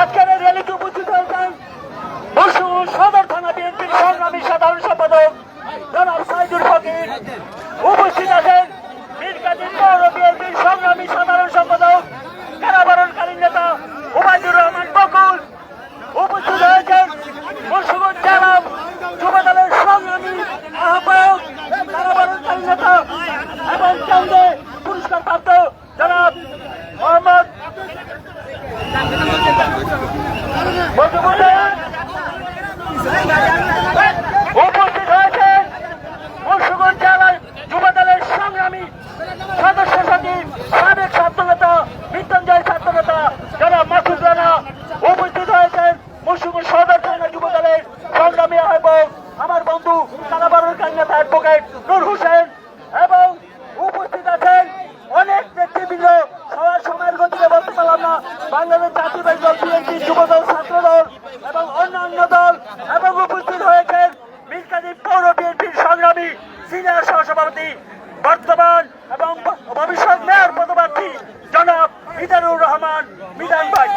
আজকের এই উপস্থিত হয়েছেন বসুর সদর থানা বিএনপির সংগ্রামী সাধারণ সম্পাদক জনাব সাইদুল ফকির। উপস্থিত আছেন বীরকাদির পৌর বিএনপির সংগ্রামী সাধারণ সম্পাদক, কারাবরণকারী নেতা উবায়দুর রহমান বকুল। উপস্থিত হয়েছেন মুন্সিগঞ্জ জেলা যুব দলের সংগ্রামী আহ্বায়ক কারাবরণকারী নেতা এবং কেন্দ্রে পুরস্কার প্রাপ্ত জনাব মোহাম্মদ বন্ধুগণ, উপস্থিত হয়েছে মুন্সিগঞ্জ জেলার যুব দলের সংগ্রামী সদস্য সচিব সাবেক ছাত্রনেতা মৃত্যুঞ্জয় ছাত্রনেতা যারা মাসুদ রানা উপস্থিত হয়েছেন মুন্সিগঞ্জ সদর থানা যুব দলের সংগ্রামী আহ্বায়ক আমার বন্ধু কালাবারুর নেতা অ্যাডভোকেট নূর হোসেন এবং উপস্থিত আছেন অনেক নেতৃবৃন্দ সবার সময়ের গতিতে বলতে পারলাম না বাংলাদেশ জাতীয় দল বিএনপি যুব দল ছাত্র দল এবং অন্যান্য দল এবং উপস্থিত হয়েছেন মিরকাদিম পৌর বিএনপির সংগ্রামী সিনিয়র সহসভাপতি বর্তমান এবং ভবিষ্যৎ মেয়র পদপ্রার্থী জনাব মিজানুর রহমান মিজান ভাই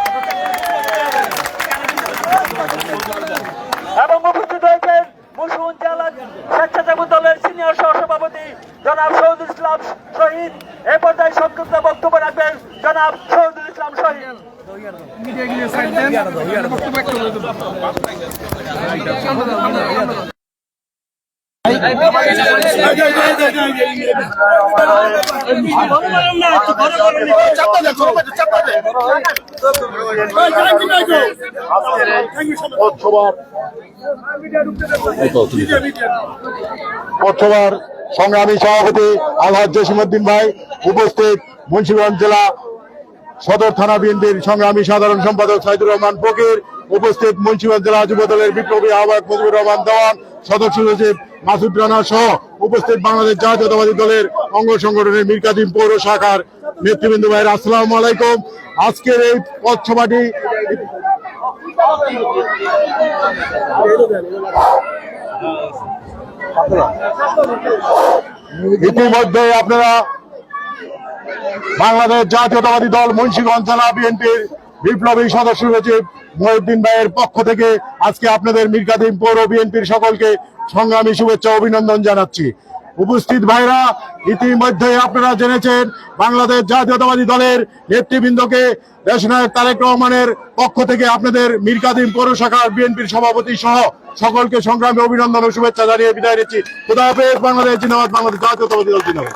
এবং উপস্থিত হয়েছেন মুসলিম জেলা স্বেচ্ছাসেবক দলের সিনিয়র সহসভাপতি জনাব শহীদুল ইসলাম শহীদ এ পর্যায়ে সংক্ষিপ্ত বক্তব্য রাখবেন জনাব সংগ্রামী সভাপতি আলহাজ জসিমুদ্দিন ভাই উপস্থিত মুন্সিগঞ্জ জেলা সদর থানা বিএনপির সংগ্রামী সাধারণ সম্পাদক সাইদুর রহমান ফকির, উপস্থিত মুন্সিগঞ্জ জেলা যুব দলের বিপ্লবী আহ্বায়ক মুজিবুর রহমান দেওয়ান, সদস্য সচিব মাসুদ রানা সহ উপস্থিত বাংলাদেশ জাতীয়তাবাদী দলের অঙ্গ সংগঠনের মিরকাদিম পৌর শাখার নেতৃবৃন্দ ভাইয়ের আসসালাম আলাইকুম। আজকের এই পথসভাটি ইতিমধ্যে আপনারা বাংলাদেশ জাতীয়তাবাদী দল মুন্সিগঞ্জ জেলা বিএনপির বিপ্লবী সদস্য সচিব মহিউদ্দিন ভাইয়ের পক্ষ থেকে আজকে আপনাদের মির্কাদিম পৌর বিএনপির সকলকে সংগ্রামী শুভেচ্ছা অভিনন্দন জানাচ্ছি। উপস্থিত ভাইরা, ইতিমধ্যে আপনারা জেনেছেন, বাংলাদেশ জাতীয়তাবাদী দলের নেতৃবৃন্দকে দেশনায়ক তারেক রহমানের পক্ষ থেকে আপনাদের মির্কাদিম পৌর শাখার বিএনপির সভাপতি সহ সকলকে সংগ্রামী অভিনন্দন ও শুভেচ্ছা জানিয়ে বিদায় নিচ্ছি। খুদা হাফেজ, বাংলাদেশ জিন্দাবাদ, বাংলাদেশ জাতীয়তাবাদী দল জিন্দাবাদ।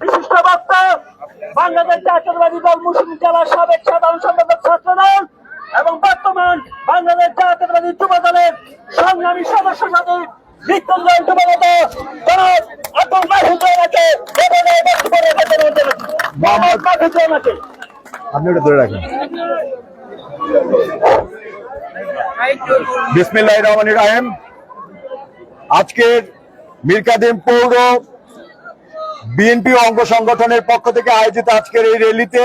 বিশিষ্ট বক্তা, বাংলাদেশ জাতীয়তাবাদী দল মুসলিম জেলার সাবেক সাধারণ সম্পাদক ছাত্র দল এবং বর্তমান বাংলাদেশ জাতীয়তাবাদী যুব দলের সংগ্রামী সদস্য সচিব মৃত্যুঞ্জয় যুব নেতা জনাব আব্দুল মাহফুজ রানাকে এবারে বক্তব্য আপনি ধরে রাখেন। বিসমিল্লাহ আজকের মিরকাদিম পৌর বিএনপি অঙ্গ সংগঠনের পক্ষ থেকে আয়োজিত আজকের এই র্যালিতে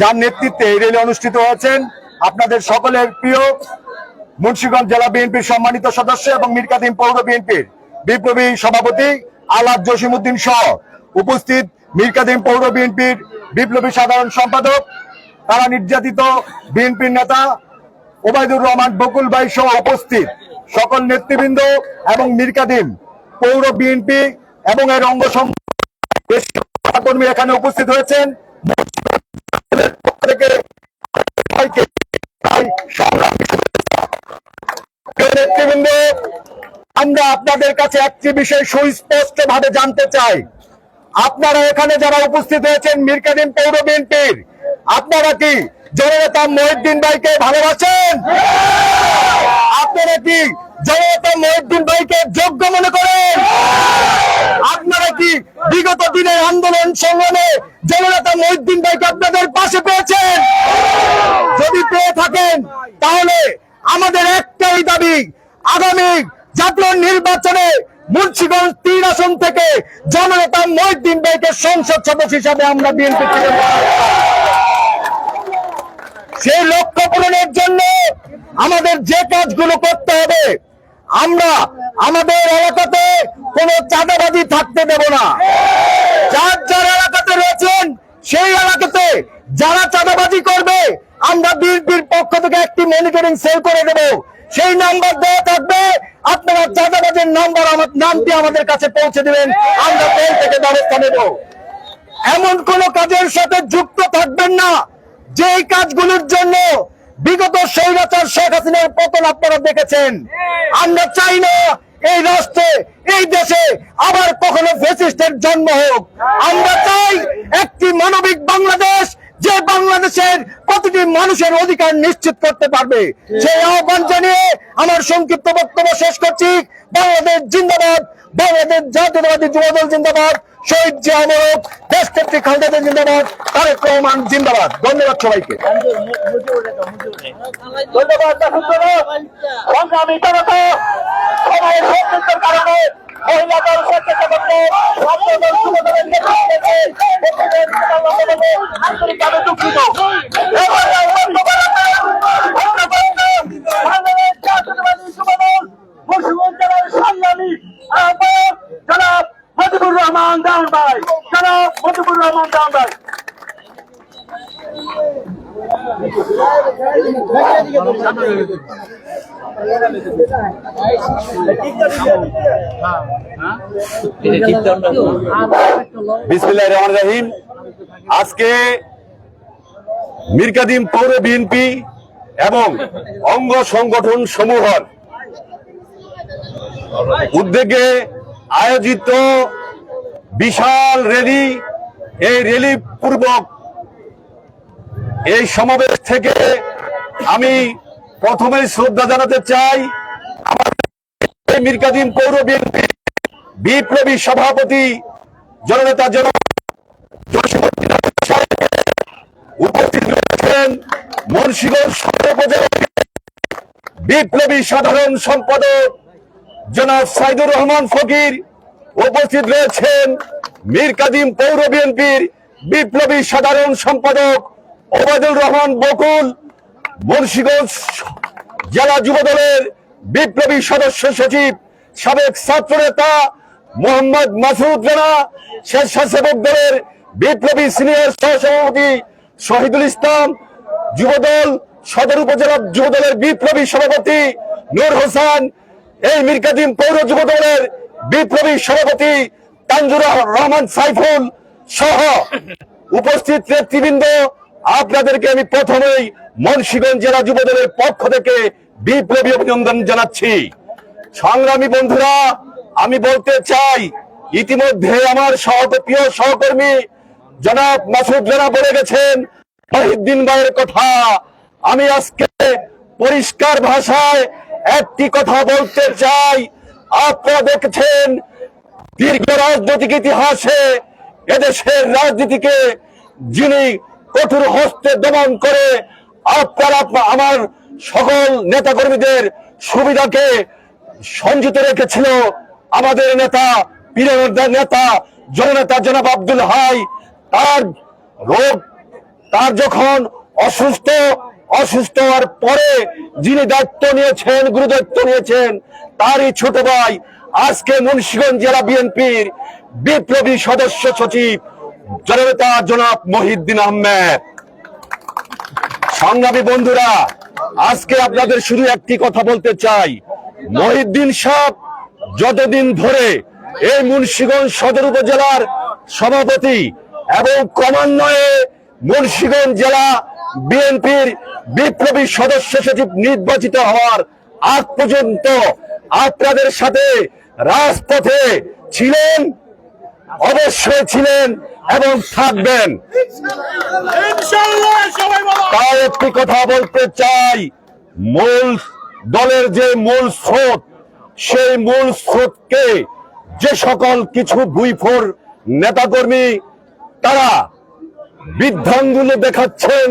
যার নেতৃত্বে এই র্যালি অনুষ্ঠিত হয়েছেন আপনাদের সকলের প্রিয় মুন্সিগঞ্জ জেলা বিএনপির সম্মানিত সদস্য এবং মিরকাদিম পৌর বিএনপির বিপ্লবী সভাপতি আলাদ জসিমুদ্দিন সহ উপস্থিত মিরকাদিম পৌর বিএনপির বিপ্লবী সাধারণ সম্পাদক, তারা নির্যাতিত বিএনপির নেতা ওবায়দুর রহমান, বকুল ভাই সহ উপস্থিত সকল নেতৃবৃন্দ এবং মিরকাদিম পৌর বিএনপি এবং এর অঙ্গ কর্মী এখানে উপস্থিত হয়েছেন। আমরা আপনাদের কাছে একটি বিষয় সুস্পষ্ট ভাবে জানতে চাই। আপনারা এখানে যারা উপস্থিত হয়েছেন, মিরকাদিম পৌর বিএনপির, আপনারা কি জননেতা মহিউদ্দিন ভাইকে ভালোবাসেন? আপনারা কি জনতা মহিউদ্দিন ভাইকে যোগ্য মনে করেন। আপনারা কি বিগত দিনের আন্দোলন সংগ্রামে জননেতা মহিউদ্দিন ভাইকে আপনাদের পাশে পেয়েছেন? যদি পেয়ে থাকেন, তাহলে আমাদের একটাই দাবি, আগামী জাতীয় নির্বাচনে মুন্সিগঞ্জ তিন আসন থেকে জননেতা মহিউদ্দিন ভাইকে সংসদ সদস্য হিসাবে আমরা বিএনপি থেকে সেই লক্ষ্য পূরণের জন্য আমাদের যে কাজগুলো করতে হবে আমরা আমাদের এলাকাতে কোনো চাঁদাবাজি থাকতে দেব না। যার যার এলাকাতে রয়েছেন, সেই এলাকাতে যারা চাঁদাবাজি করবে, আমরা বিএনপির পক্ষ থেকে একটি মনিটরিং সেল করে দেব। সেই নাম্বার দেওয়া থাকবে। আপনারা চাঁদাবাজির নাম্বার আমার নামটি আমাদের কাছে পৌঁছে দিবেন। আমরা সেল থেকে ব্যবস্থা নেব। এমন কোন কাজের সাথে যুক্ত থাকবেন না। যে এই কাজগুলোর জন্য বিগত স্বৈরাচার শেখ হাসিনার পতন আপনারা দেখেছেন। আমরা চাই না এই রাষ্ট্রে, এই দেশে আবার কখনো ফেসিস্টের জন্ম হোক। আমরা চাই একটি মানবিক বাংলাদেশ যে বাংলাদেশের প্রতিটি মানুষের অধিকার নিশ্চিত করতে পারবে। সেই আহ্বান জানিয়ে আমার সংক্ষিপ্ত বক্তব্য শেষ করছি। বাংলাদেশ জিন্দাবাদ, বাংলাদেশ জাতীয়তাবাদী যুবদল জিন্দাবাদ। শহীদ জিয়া অমরক দেশ কর্তৃক খালেদা জিন্দাবাদ, তারেক রহমান জিন্দাবাদ। ধন্যবাদ সবাইকে। ধন্যবাদ সংগ্রামী জনতা কারণে মহিলা দল ব্যক্তিদের আন্দোলনে আন্তরিকভাবে দুঃখিত। করাতে সংগ্রামী জনাব মজিবুর রহমান দাউন ভাই। মজিবুর রহমান দাউন ভাই? রহিম। আজকে মিরকাদিম পৌর বিএনপি এবং অঙ্গ সংগঠন সমূহর উদ্যোগে আয়োজিত বিশাল র্যালি, এই র্যালি পূর্বক এই সমাবেশ থেকে আমি প্রথমে শ্রদ্ধা জানাতে চাই আমাদের পৌর বিএনপি বিপ্লবী সভাপতি জননেতা জন উপস্থিত রয়েছেন মুন্সিগঞ্জ বিপ্লবী সাধারণ সম্পাদক জনাব সাইদুর রহমান ফকির উপস্থিত রয়েছেন মীর কাদিম পৌর বিএনপির বিপ্লবী সাধারণ সম্পাদক ওবায়দুল রহমান বকুল, মুন্সিগঞ্জ জেলা যুবদলের বিপ্লবী সদস্য সচিব সাবেক ছাত্র নেতা মোহাম্মদ মাসুদ রানা, স্বেচ্ছাসেবক দলের বিপ্লবী সিনিয়র সহসভাপতি শহীদুল ইসলাম যুবদল সদর উপজেলা যুবদলের বিপ্লবী সভাপতি নূর হোসেন এই মিরকাদিম পৌর যুবদলের বিপ্লবী সভাপতি তানজুর রহমান সাইফুল সহ উপস্থিত নেতৃবৃন্দ, আপনাদেরকে আমি প্রথমেই মুন্সিগঞ্জ জেলা যুবদলের পক্ষ থেকে বিপ্লবী অভিনন্দন জানাচ্ছি। সংগ্রামী বন্ধুরা, আমি বলতে চাই, ইতিমধ্যে আমার সহপ্রিয় সহকর্মী জনাব মাসুদ রানা বলে গেছেন, মহিউদ্দিন ভাইয়ের কথা। আমি আজকে পরিষ্কার ভাষায় একটি কথা বলতে চাই। আপনারা দেখছেন দীর্ঘ রাজনৈতিক ইতিহাসে এদেশের রাজনীতিকে যিনি কঠোর হস্তে দমন করে আপনারা আপনা- আমার সকল নেতাকর্মীদের সুবিধাকে সঞ্চিত রেখেছিল আমাদের নেতা পীরের নেতা, জননেতা জনাব আব্দুল হাই। তার রোগ, তার যখন অসুস্থ অসুস্থ হওয়ার পরে যিনি দায়িত্ব নিয়েছেন গুরু দায়িত্ব নিয়েছেন, তারই ছোট ভাই আজকে মুন্সিগঞ্জ জেলা বিএনপির বিপ্লবী সদস্য সচিব, জননেতা জনাব মহিউদ্দিন আহমেদ। সংগ্রামী বন্ধুরা, আজকে আপনাদের শুধু একটি কথা বলতে চাই। মহিউদ্দিন সাহ যতদিন ধরে এই মুন্সিগঞ্জ সদর উপজেলার সভাপতি এবং ক্রমান্বয়ে মুন্সিগঞ্জ জেলা বিএনপির বিপ্লবী সদস্য সচিব নির্বাচিত হওয়ার আগ পর্যন্ত আপনাদের সাথে রাজপথে ছিলেন অবশ্যই ছিলেন এবং থাকবেন। তাই একটি কথা বলতে চাই মূল দলের যে মূল স্রোত সেই মূল স্রোতকে যে সকল কিছু বুইফোর নেতাকর্মী তারা বিধ্বংগুলো দেখাচ্ছেন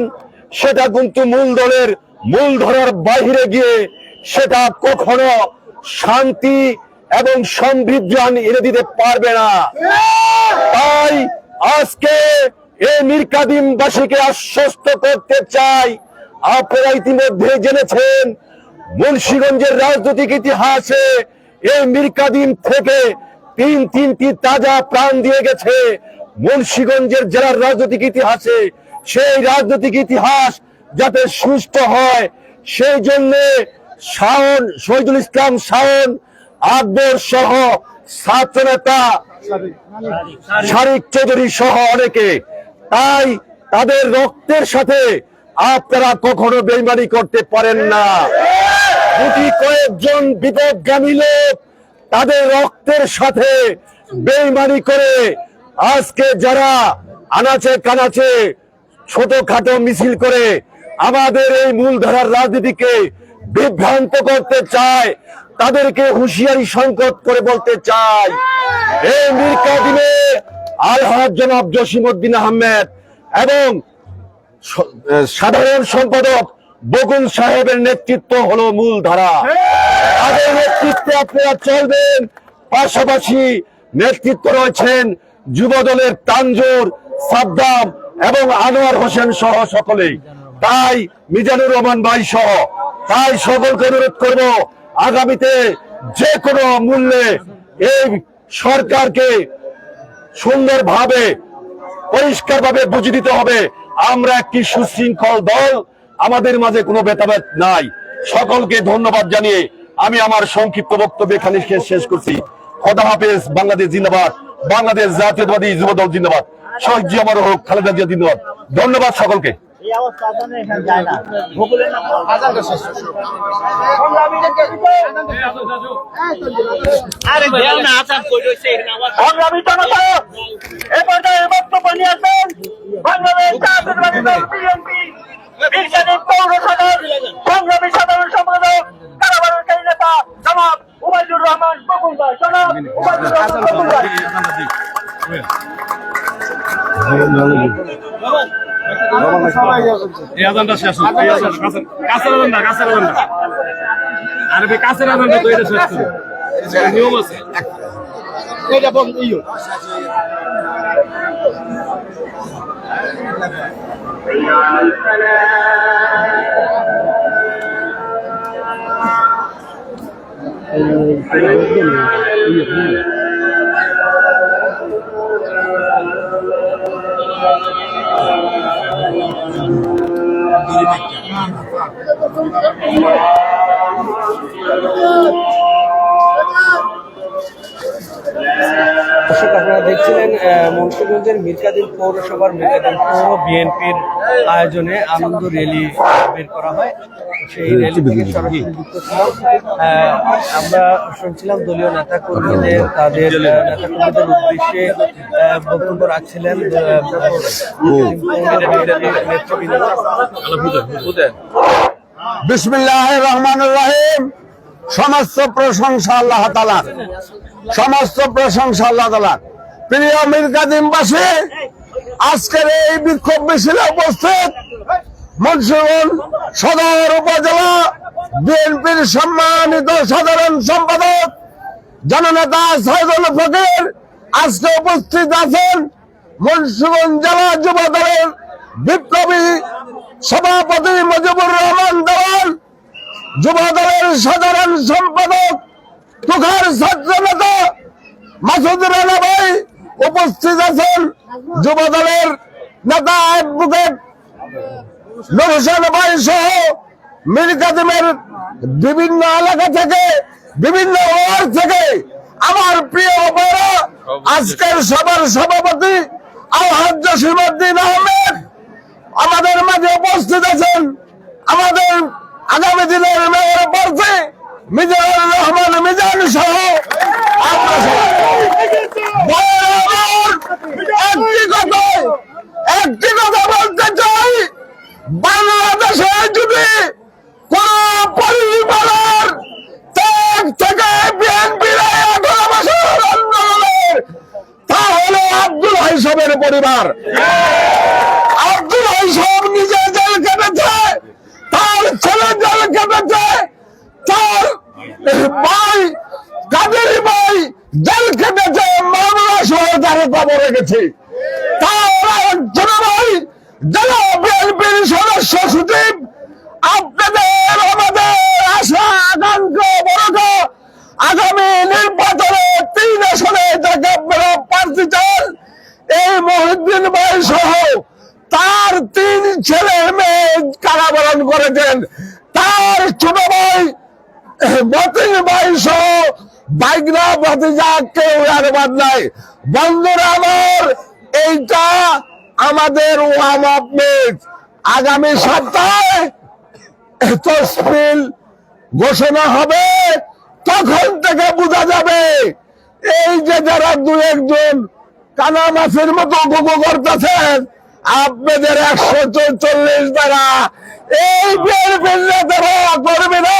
সেটা কিন্তু মূল দলের মূল ধরার বাহিরে গিয়ে সেটা কখনো শান্তি এবং সমৃদ্ধি এনে দিতে পারবে না। তাই আজকে এই মিরকাদিমবাসীকে আশ্বস্ত করতে চাই। আপনারা ইতিমধ্যে জেনেছেন, মুন্সীগঞ্জের রাজনৈতিক ইতিহাসে এই মিরকাদিম থেকে তিন তিনটি তাজা প্রাণ দিয়ে গেছে। মুন্সীগঞ্জের জেলার রাজনৈতিক ইতিহাসে সেই রাজনৈতিক ইতিহাস যাতে সুস্থ হয়, সেই জন্য শাওন, শহীদুল ইসলাম শাওন, আকবর সহ ছাত্র নেতা শারিক চৌধুরী সহ অনেকে। তাই তাদের রক্তের সাথে আপনারা কখনো বেইমানি করতে পারেন না। গুটি কয়েকজন বিপদগামী লোক তাদের রক্তের সাথে বেইমানি করে আজকে যারা আনাচে কানাচে ছোটখাটো মিছিল করে আমাদের এই মূলধারার রাজনীতিকে বিভ্রান্ত করতে চায়, তাদেরকে হুঁশিয়ারি সংকট করে বলতে চাই জসিম উদ্দিন আহমেদ এবং সাধারণ সম্পাদক বকুল সাহেবের নেতৃত্ব হলো মূল ধারা তাদের নেতৃত্বে আপনারা চলবেন, পাশাপাশি নেতৃত্ব রয়েছেন যুব দলের তানজুর সাদ্দাম এবং আনোয়ার হোসেন সহ সকলেই। তাই মিজানুর রহমান ভাই সহ, তাই সকলকে অনুরোধ করব, আগামীতে যে কোনো মূল্যে এই সরকারকে সুন্দরভাবে, পরিষ্কারভাবে বুঝে দিতে হবে, আমরা একটি সুশৃঙ্খল দল, আমাদের মাঝে কোনো ভেদাভেদ নাই। সকলকে ধন্যবাদ জানিয়ে আমি আমার সংক্ষিপ্ত বক্তব্য এখানে শেষ- করছি। খোদা হাফেজ, বাংলাদেশ জিন্দাবাদ, বাংলাদেশ জাতীয়তাবাদী যুব দল জিন্দাবাদ। আমার ধন্যবাদ সকলকে। সংগ্রামী সাধারণ সম্পাদক নেতা রহমান বকুল ভাই জনাব রহমান বকুল ভাই এই আজানটা শেষ হোক এই আজান কাছের কাছের আজানটা কাছের আজানটা। আরে ভাই কাছের আজানটা তো এটা শেষ করো। এটা নিয়ম আছে দর্শক আপনারা দেখছিলেন মুন্সিগঞ্জের মির্কাদিন পৌরসভার মির্কাদিন পৌর বিএনপির আয়োজনে আনন্দ র্যালি বের করা হয়। সেই র্যালি থেকে সরাসরি যুক্ত ছিলাম। আমরা শুনছিলাম দলীয় নেতা কর্মীদের তাদের নেতা কর্মীদের উদ্দেশ্যে আহ, বক্তব্য রাখছিলেন বিসমিল্লাহ রহমান রহিম। সমস্ত প্রশংসা আল্লাহ তালার সমস্ত প্রশংসা আল্লাহ তালার প্রিয় মির্কাদিমবাসী আজকের এই বিক্ষোভ মিছিলে উপস্থিত মুন্সিগঞ্জ সদর উপজেলা বিএনপির সম্মানিত সাধারণ সম্পাদক জননেতা সাইদুল ফকির। আজকে উপস্থিত আছেন মুন্সিগঞ্জ জেলা যুব দলের বিপ্লবী সভাপতি মুজিবুর রহমান দেওয়ান। যুব দলের সাধারণ সম্পাদক তুখার ছাত্র নেতা মাসুদ রানা ভাই উপস্থিত আছেন যুব দলের নেতা অ্যাডভোকেট নুরুসান ভাই সহ মীর কাদিমের বিভিন্ন এলাকা থেকে, বিভিন্ন ওয়ার্ড থেকে আমার প্রিয় বড় আজকের সবার সভাপতি আলহাজ জসিমুদ্দিন আহমেদ আমাদের মাঝে উপস্থিত আছেন। আমাদের আগামী দিনের মেয়র প্রার্থী মিজানুর রহমান মিজান সহ একটি কথা বলতে চাই, বাংলাদেশে যদি কোন পরিবারের থেকে বিএনপির তাহলে আব্দুল হাইসবের পরিবার। আব্দুল হাইসব নিজে জেল কেটেছে তার ছেলে জেল কেটেছে ভাই কাদের ভাই, জেল কেটেছে মামলা সহ তারা কবরে গেছে। তার ছোট ভাই, জেলা বিএনপির সদস্য সচিব আপনাদের আমাদের আশা, আকাঙ্ক্ষা বড় আগামী নির্বাচনে তিন আসনে যাকে আপনারা প্রার্থী চান, এই মহিউদ্দিন ভাই সহ তার তিন ছেলে মেয়ে কারাবরণ করেছেন। তার ছোট ভাই ভাই সহ বাইকরা ভাতিজা কেউ আর নাই। বন্ধুরা আমার, এইটা আমাদের সপ্তাহে তসপিল ঘোষণা হবে, তখন থেকে বোঝা যাবে। এই যে যারা দু একজন কানা মাছের মতো গোগো করতেছেন, আপনাদের একশো চল্লিশ দ্বারা এই বিয়ের তারা করবে না।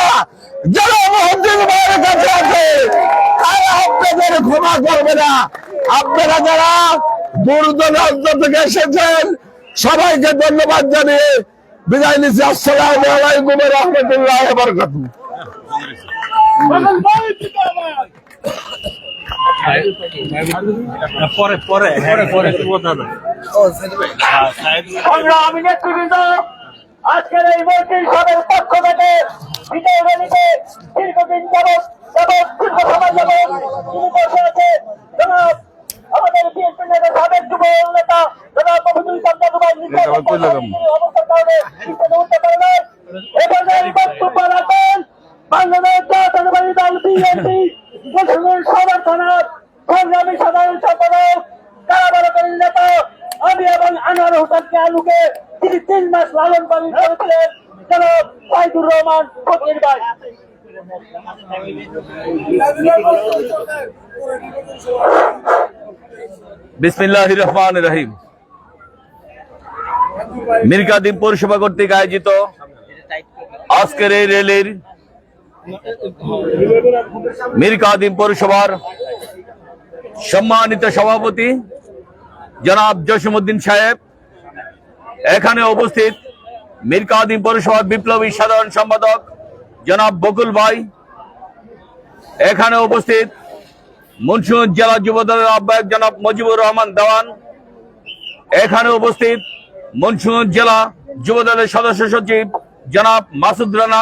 যারা মহদ্দিন ভাইয়ের কাছে আছে তারা আপনাদের ক্ষমা করবে না। আপনারা যারা দূরদূরান্ত থেকে এসেছেন সবাইকে ধন্যবাদ জানিয়ে বিদায় নিচ্ছি। আসসালামু আলাইকুম রহমতুল্লাহ বরকাতু পরে পরে পরে। পরে কথা সংগ্রামী নেতৃবৃন্দ আজকের এই মন্ত্রী সবের পক্ষ থেকে বিজয় র্যালিতে দীর্ঘদিন যাবৎ যাবৎ দীর্ঘ সময় যাবৎ তিনি বসে আছে জনাব আমাদের বিএনপি নেতা সাবেক যুব নেতা জনাব দুবাই অবস্থার কারণে পিছনে উঠতে পারে না। এখানে বক্তব্য রাখবেন বাংলাদেশ জাতীয়তাবাদী দল বিএনপি মুসলিম সমর্থনার সংগ্রামী সাধারণ সম্পাদক কারাবরকারী নেতা আমি এবং আনোয়ার হোসেনকে আলুকে তিনি তিন মাস লালন পালন জনাব সাইদুর রহমান ভাই। বিসমিল্লাহ রহমান রহিম। মির্কাদিম পৌরসভা কর্তৃক আয়োজিত আজকের এই রেলের মির্কাদিম পৌরসভার সম্মানিত সভাপতি জনাব জসিমুদ্দিন সাহেব এখানে উপস্থিত মির্কাদিম পৌরসভার বিপ্লবী সাধারণ সম্পাদক জনাব বকুল ভাই। এখানে উপস্থিত মুন্সিগঞ্জ জেলা যুব দলের আহ্বায়ক জনাব মজিবুর রহমান দেওয়ান। এখানে উপস্থিত মুন্সিগঞ্জ জেলা যুব দলের সদস্য সচিব জনাব মাসুদ রানা।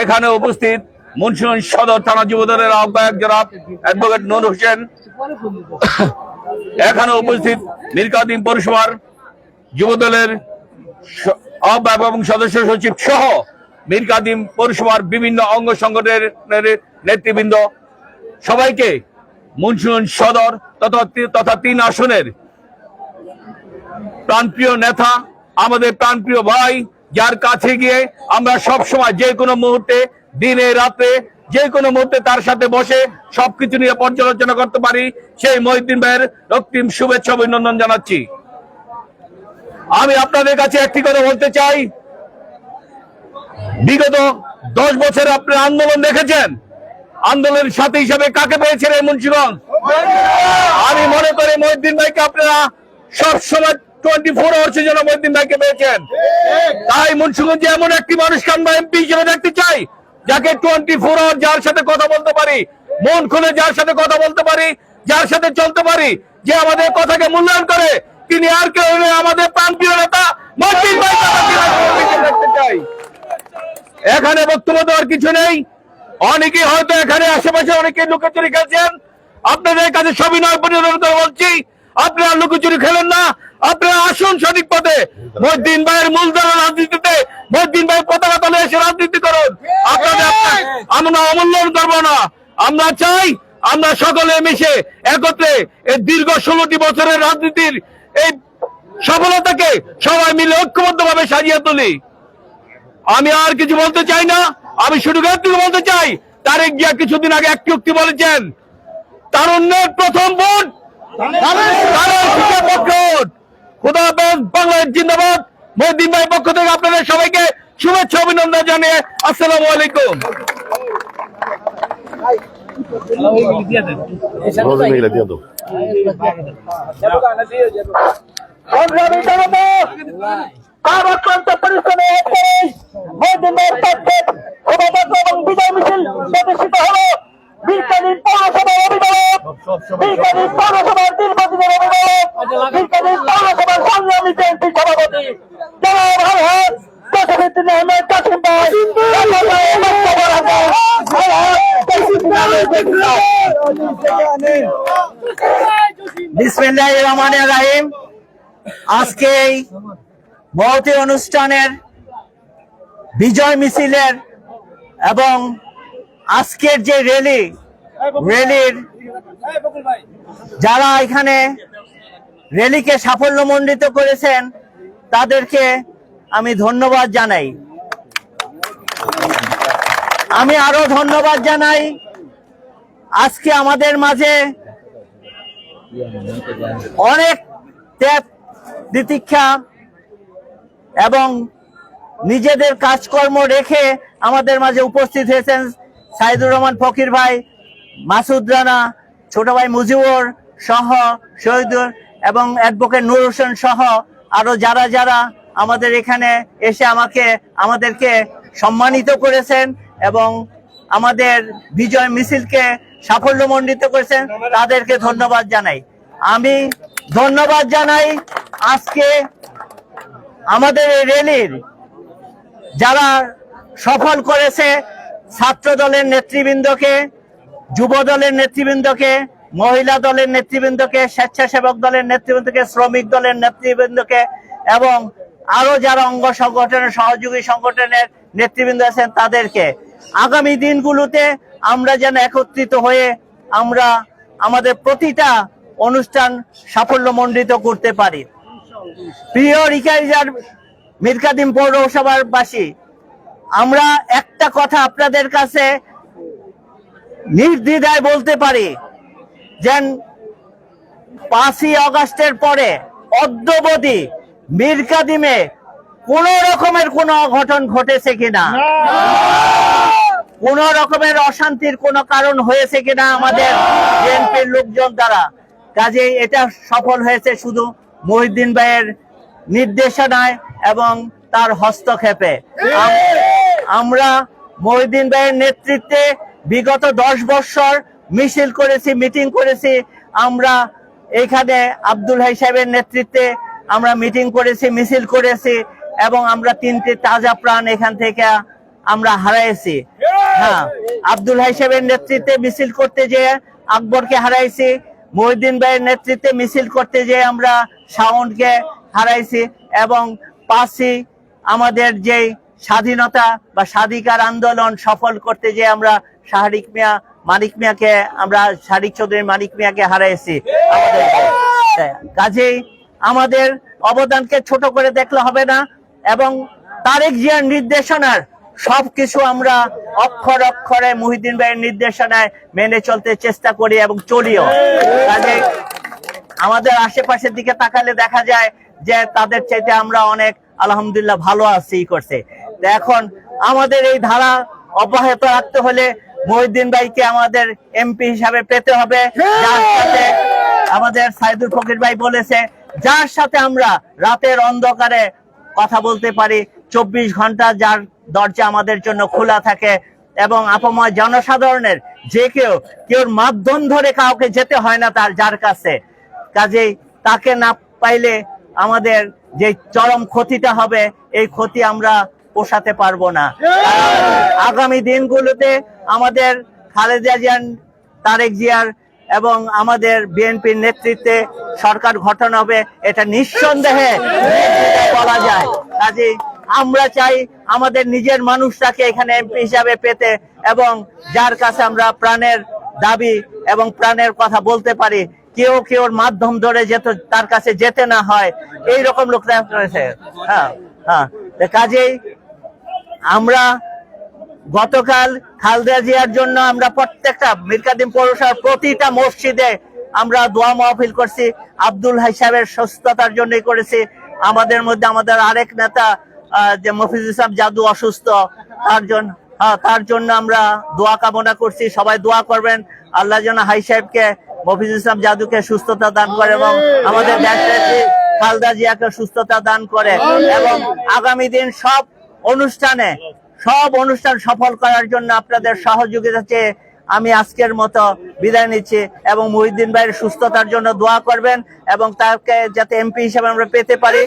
এখানে উপস্থিত মুন্সিগঞ্জ সদর থানা যুব দলের আহ্বায়ক জনাব অ্যাডভোকেট নুর হোসেন। এখানে উপস্থিত মিরকাদিম পৌরসভার যুব দলের স- এবং সদস্য সচিব সহ মীর কাদিম পৌরসভার বিভিন্ন অঙ্গ সংগঠনের নেতৃবৃন্দ। সবাইকে মুন্সিগঞ্জ সদর তথা তথা তিন আসনের প্রাণপ্রিয় নেতা, আমাদের প্রাণপ্রিয় ভাই, যার কাছে গিয়ে আমরা সব সময় যে কোনো মুহূর্তে, দিনে, রাতে, যে কোনো মুহূর্তে তার সাথে বসে সবকিছু নিয়ে পর্যালোচনা করতে পারি। সেই মহিদ্দিন ভাইয়ের রক্তিম শুভেচ্ছা অভিনন্দন জানাচ্ছি। আমি আপনাদের কাছে একটি কথা বলতে চাই। বিগত দশ বছর আপনার আন্দোলন দেখেছেন? আন্দোলনের সাথে হিসাবে কাকে পেয়েছেন এই মুন্সিগঞ্জ? আমি মনে করি মহিদ্দিন ভাইকে আপনারা সব সময় টোয়েন্টি ফোর আওয়ার্সের জন্য মহিদ্দিন ভাইকে পেয়েছেন। তাই মুন্সিগঞ্জে এমন একটি মানুষকে আমরা এমপি হিসেবে দেখতে চাই, যাকে টোয়েন্টি ফোর আওয়ার যার সাথে কথা বলতে পারি, মন খুলে যার সাথে কথা বলতে পারি, যার সাথে চলতে পারি, যে আমাদের কথাকে মূল্যায়ন করে তিনি আর কেউ নয়, আমাদের প্রান্তীয় নেতা এখানে বক্তব্য দেওয়ার কিছু নেই। অনেকে হয়তো এখানে আশেপাশে অনেকে লুকোচুরি খেলছেন। আপনাদের কাছে সবিনয় পরিণত করে বলছি আপনারা লুকোচুরি খেলেন না। আপনারা আসুন সঠিক পথে। মহিদ্দিন ভাইয়ের মূলধারা রাজনীতিতে মহিদ্দিন ভাই পতাকা তলে এসে রাজনীতি করুন। আপনাদের আমরা অমূল্যায়ন করব না। আমরা চাই আমরা সকলে মিশে একত্রে এই দীর্ঘ ষোলোটি বছরের রাজনীতির এই সফলতাকে সবাই মিলে ঐক্যবদ্ধ ভাবে সাজিয়ে তুলি। আমি আর কিছু বলতে চাই না, আমি শুধু একটু বলতে চাই, তারেক জিয়া কিছুদিন আগে একটি উক্তি বলেছেন, তারুণ্যের প্রথম ভোট। বাংলাদেশ জিন্দাবাদ। ভাই পক্ষ থেকে আপনাদের সবাইকে শুভেচ্ছা, অভিনন্দন আসসালামু আলাইকুম। তার অক্লান্ত পরিশ্রমে মহিদিনের পক্ষে শোভাযাত্রা এবং বিজয় মিছিল প্রদর্শিত হল বীরকালীন পৌরসভার অভিভাবক বীরকালীন পৌরসভার নির্বাচনের অভিভাবক বীরকালীন পৌরসভার সংগ্রামী জয়ন্তী সভাপতি আহমেদ কাসিম ভাই বক্তব্য রাখেন। ভাই হাত, জসিমুদ্দিন আহমেদ। রাহিম, আজকে এই অনুষ্ঠানের বিজয় মিছিলের এবং আজকের যে র্যালি, র্যালির যারা এখানে র্যালিকে সাফল্যমণ্ডিত করেছেন, তাদেরকে আমি ধন্যবাদ জানাই। আমি আরও ধন্যবাদ জানাই আজকে আমাদের মাঝে অনেক ত্যাগ, তিতিক্ষা এবং নিজেদের কাজকর্ম রেখে আমাদের মাঝে উপস্থিত হয়েছেন সাইদুর রহমান ফকির ভাই, মাসুদ রানা, ছোট ভাই মুজিবুর সহ শহীদুর এবং অ্যাডভোকেট নূর হোসেন সহ আরও যারা যারা আমাদের এখানে এসে আমাকে, আমাদেরকে সম্মানিত করেছেন এবং আমাদের বিজয় মিছিলকে সাফল্যমণ্ডিত করেছেন, তাদেরকে ধন্যবাদ জানাই। আমি ধন্যবাদ জানাই আজকে আমাদের এই র্যালির। যারা সফল করেছে ছাত্র দলের নেতৃবৃন্দকে যুব দলের নেতৃবৃন্দকে, মহিলা দলের নেতৃবৃন্দকে, স্বেচ্ছাসেবক দলের নেতৃবৃন্দকে, শ্রমিক দলের নেতৃবৃন্দকে এবং আরও যারা অঙ্গ সংগঠনের, সহযোগী সংগঠনের নেতৃবৃন্দ আছেন তাদেরকে, আগামী দিনগুলোতে আমরা যেন একত্রিত হয়ে আমরা আমাদের প্রতিটা অনুষ্ঠান সাফল্যমণ্ডিত করতে পারি। প্রিয় রিকাইজার মিরকাদিম পৌরসভার বাসী আমরা একটা কথা আপনাদের কাছে নির্দ্বিধায় বলতে পারি, যেন পাঁচই অগস্টের পরে অদ্যবধি মিরকাদিমে কোন রকমের কোনো অঘটন ঘটেছে কিনা? কোন রকমের অশান্তির কোনো কারণ হয়েছে কিনা আমাদের বিএনপির লোকজন দ্বারা। কাজে এটা সফল হয়েছে শুধু মহিউদ্দিন ভাইয়ের নির্দেশনায় এবং তার হস্তক্ষেপে। আমরা মহিউদ্দিন ভাইয়ের নেতৃত্বে বিগত দশ বৎসর মিছিল করেছি, মিটিং করেছি। আমরা এখানে আব্দুল হাই সাহেবের নেতৃত্বে আমরা মিটিং করেছি, মিছিল করেছি এবং আমরা তিনটে তাজা প্রাণ এখান থেকে আমরা হারাইছি। হ্যাঁ আব্দুল হাই সাহেবের নেতৃত্বে মিছিল করতে যেয়ে আকবরকে হারাইছি মহিউদ্দিন ভাইয়ের নেতৃত্বে মিছিল করতে যেয়ে আমরা শাওনকে হারাইছি এবং পাঁচই আমাদের যে স্বাধীনতা বা স্বাধিকার আন্দোলন সফল করতে যে আমরা শাহরিক মিয়া মানিক মিয়াকে আমরা শাহরিক চৌধুরী মানিক মিয়াকে হারাইছি। কাজেই আমাদের অবদানকে ছোট করে দেখলে হবে না এবং তারেক জিয়ার নির্দেশনার সবকিছু আমরা অক্ষর অক্ষরে মুহিদ্দিন ভাইয়ের নির্দেশনায় মেনে চলতে চেষ্টা করি এবং চলিও। কাজেই আমাদের আশেপাশের দিকে তাকালে দেখা যায় যে তাদের চাইতে আমরা অনেক, আলহামদুলিল্লাহ ভালো আছি করছে। এখন আমাদের এই ধারা অব্যাহত রাখতে হলে মহিউদ্দিন ভাইকে আমাদের এমপি হিসাবে পেতে হবে। যার সাথে আমাদের সাইদুল ফকির ভাই বলেছে, যার সাথে আমরা রাতের অন্ধকারে কথা বলতে পারি চব্বিশ ঘণ্টা যার দরজা আমাদের জন্য খোলা থাকে এবং আপময় জনসাধারণের যে কেউ কেউ মাধ্যম ধরে কাউকে যেতে হয় না তার, যার কাছে। কাজেই তাকে না পাইলে আমাদের যে চরম ক্ষতিটা হবে, এই ক্ষতি আমরা পোষাতে পারব না। আগামী দিনগুলোতে আমাদের খালেদা জিয়ান, তারেক জিয়ার এবং আমাদের বিএনপির নেতৃত্বে সরকার গঠন হবে, এটা নিঃসন্দেহে বলা যায়। কাজে আমরা চাই আমাদের নিজের মানুষটাকে এখানে এমপি হিসাবে পেতে এবং যার কাছে আমরা প্রাণের দাবি এবং প্রাণের কথা বলতে পারি, কেউ কেউ মাধ্যম ধরে যেত, তার কাছে যেতে না হয় এই রকম লোক রয়েছে। হ্যাঁ হ্যাঁ। কাজেই আমরা গতকাল খালদা জিয়ার জন্য আমরা প্রত্যেকটা মিরকাদিম পৌরসভার প্রতিটা মসজিদে আমরা দোয়া মাহফিল করছি। আব্দুল হাই সাহেবের সুস্থতার জন্যই করেছি। আমাদের মধ্যে আমাদের আরেক নেতা যে মফিজ ইসলাম জাদু অসুস্থ তার জন্য হ্যাঁ তার জন্য আমরা দোয়া কামনা করছি। সবাই দোয়া করবেন। আল্লাহ যেন হাই সাহেবকে মফিজ ইসলাম জাদুকে সুস্থতা দান করে এবং আমাদের দেশ খালদা জিয়াকে সুস্থতা দান করে এবং আগামী দিন সব অনুষ্ঠানে সব অনুষ্ঠান সফল করার জন্য আপনাদের সহযোগিতা চেয়ে আমি আজকের মতো বিদায় নিচ্ছি এবং মহিউদ্দিন ভাইয়ের সুস্থতার জন্য দোয়া করবেন এবং তাকে যাতে এমপি হিসেবে আমরা পেতে পারি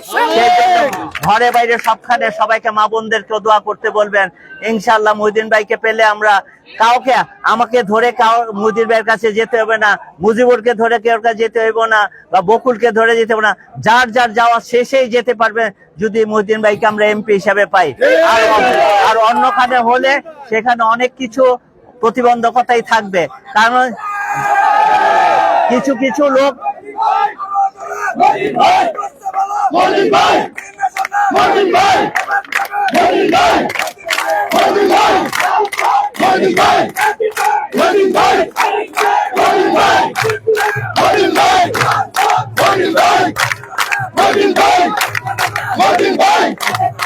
ঘরে বাইরে সবখানে সবাইকে মা বোনদেরকেও দোয়া করতে বলবেন। ইনশাল্লাহ মহিউদ্দিন ভাইকে পেলে আমরা কাউকে, আমাকে ধরে কাউ মুদির ভাইয়ের কাছে যেতে হবে না, মুজিবুরকে ধরে কেউ কাছে যেতে হইব না বা বকুলকে ধরে যেতে হবে না, যার যার যাওয়া শেষেই যেতে পারবে যদি মহিউদ্দিন ভাইকে আমরা এমপি হিসাবে পাই। আর অন্যখানে হলে সেখানে অনেক কিছু প্রতিবন্ধকতাই থাকবে। কারণ কিছু কিছু লোক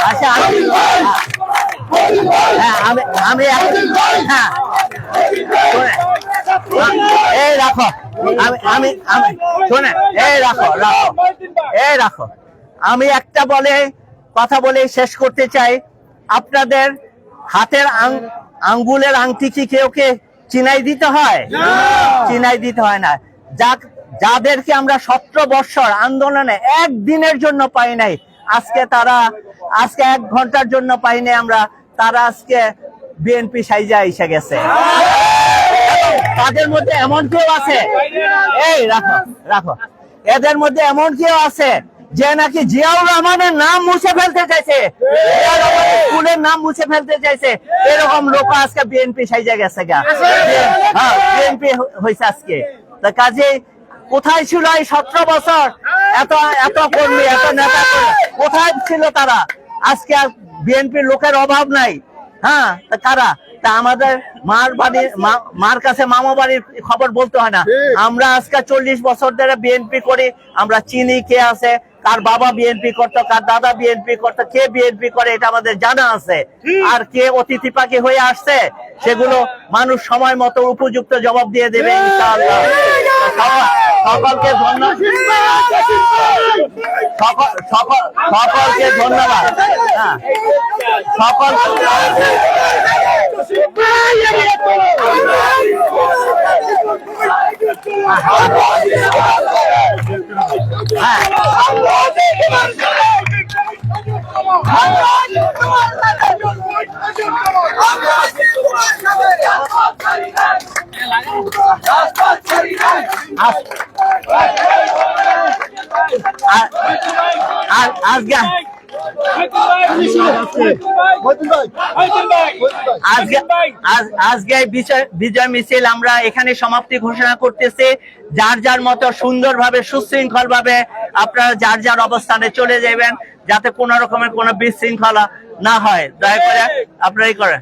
আচ্ছা আমি হ্যাঁ আমি আমি হ্যাঁ। এই রাখো। আমি আমি আমি শোনে এই রাখো রাখো। এই রাখো। আমি একটা বলে কথা বলে শেষ করতে চাই। আপনাদের হাতের আঙ্গুলের আংটি কি কেউ কে চিনাই দিতে হয়? চিনাই দিতে হয় না। যাক যাদেরকে আমরা সতেরো বৎসর আন্দোলনে একদিনের জন্য পাই নাই আজকে তারা আজকে এক ঘণ্টার জন্য পাই নাই আমরা। তারা আজকে বিএনপি সাইজা এসে গেছে। তাদের মধ্যে এমন কেউ আছে? এই, রাখো রাখো। এদের মধ্যে এমন কেউ আছে যে নাকি জিয়াউর রহমানের নাম মুছে ফেলতে চাইছে। স্কুলের নাম মুছে ফেলতে চাইছে। এরকম লোক আজকে বিএনপি সাইজা গেছে গা। হ্যাঁ বিএনপি হয়েছে আজকে। তা কাজে কোথায় ছিল এই সতেরো বছর? এত এত কর্মী, এত নেতা কোথায় ছিল তারা? আজকে বিএনপির লোকের অভাব নাই। হ্যাঁ? কারা? তা আমাদের মার বাড়ির মার কাছে মামা বাড়ির খবর বলতে হয় না। আমরা আজকে চল্লিশ বছর ধরে বিএনপি করি আমরা চিনি কে আছে কার বাবা বিএনপি করতো কার দাদা বিএনপি করতো কে বিএনপি করে এটা আমাদের জানা আছে। আর কে অতিথি পাখি হয়ে আসছে সেগুলো মানুষ সময় মতো উপযুক্ত জবাব দিয়ে দেবে ইনশাআল্লাহ। সকলকে ধন্যবাদ। সকল সকল সকলকে ধন্যবাদ। হ্যাঁ। সকল আজ- আ- আ- আজকে আজকে বিজয় মিছিল আমরা এখানে সমাপ্তি ঘোষণা করতেছি। যার যার মতো সুন্দরভাবে সুশৃঙ্খল ভাবে আপনারা যার যার অবস্থানে চলে যাবেন, যাতে কোনো রকমের কোনো বিশৃঙ্খলা না হয়। দয়া করে আপনারাই করেন।